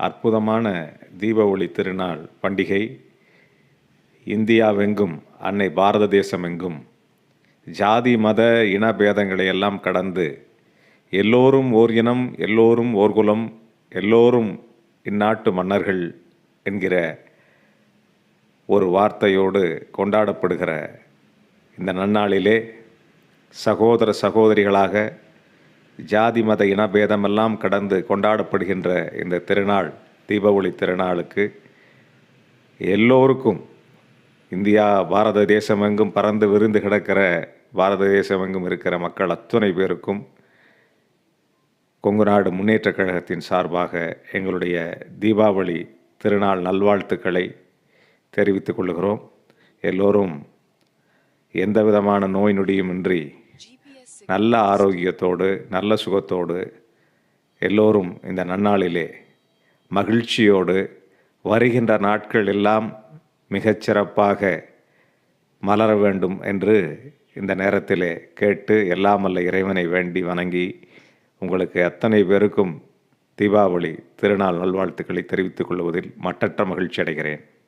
அற்புதமான தீப ஒளி திருநாள் பண்டிகை. இந்தியாவெங்கும் அன்னை பாரத தேசமெங்கும் ஜாதி மத இன பேதங்களை எல்லாம் கடந்து எல்லோரும் ஓர் இனம் எல்லோரும் ஓர் குலம் எல்லோரும் இந்நாட்டு மன்னர்கள் என்கிற ஒரு வார்த்தையோடு கொண்டாடப்படுகிற இந்த நன்னாளிலே சகோதர சகோதரிகளாக ஜாதி மத இனபேதமெல்லாம் கடந்து கொண்டாடப்படுகின்ற இந்த திருநாள் தீபாவளி திருநாளுக்கு எல்லோருக்கும் இந்தியா பாரத தேசமெங்கும் பறந்து விருந்து கிடக்கிற பாரத தேசமெங்கும் இருக்கிற மக்கள் அத்துணை பேருக்கும் கொங்கு நாடு முன்னேற்ற கழகத்தின் சார்பாக எங்களுடைய தீபாவளி திருநாள் நல்வாழ்த்துக்களை தெரிவித்துக் கொள்கிறோம். எல்லோரும் எந்த விதமான நோய் நொடியுமின்றி நல்ல ஆரோக்கியத்தோடு நல்ல சுகத்தோடு எல்லோரும் இந்த நன்னாளிலே மகிழ்ச்சியோடு வருகின்ற நாட்கள் எல்லாம் மிகச்சிறப்பாக மலர வேண்டும் என்று இந்த நேரத்திலே கேட்டு எல்லாம் அல்ல இறைவனை வேண்டி வணங்கி உங்களுக்கு அத்தனை பேருக்கும் தீபாவளி திருநாள் நல்வாழ்த்துக்களை தெரிவித்துக் கொள்வதில் மட்டற்ற மகிழ்ச்சி அடைகிறேன்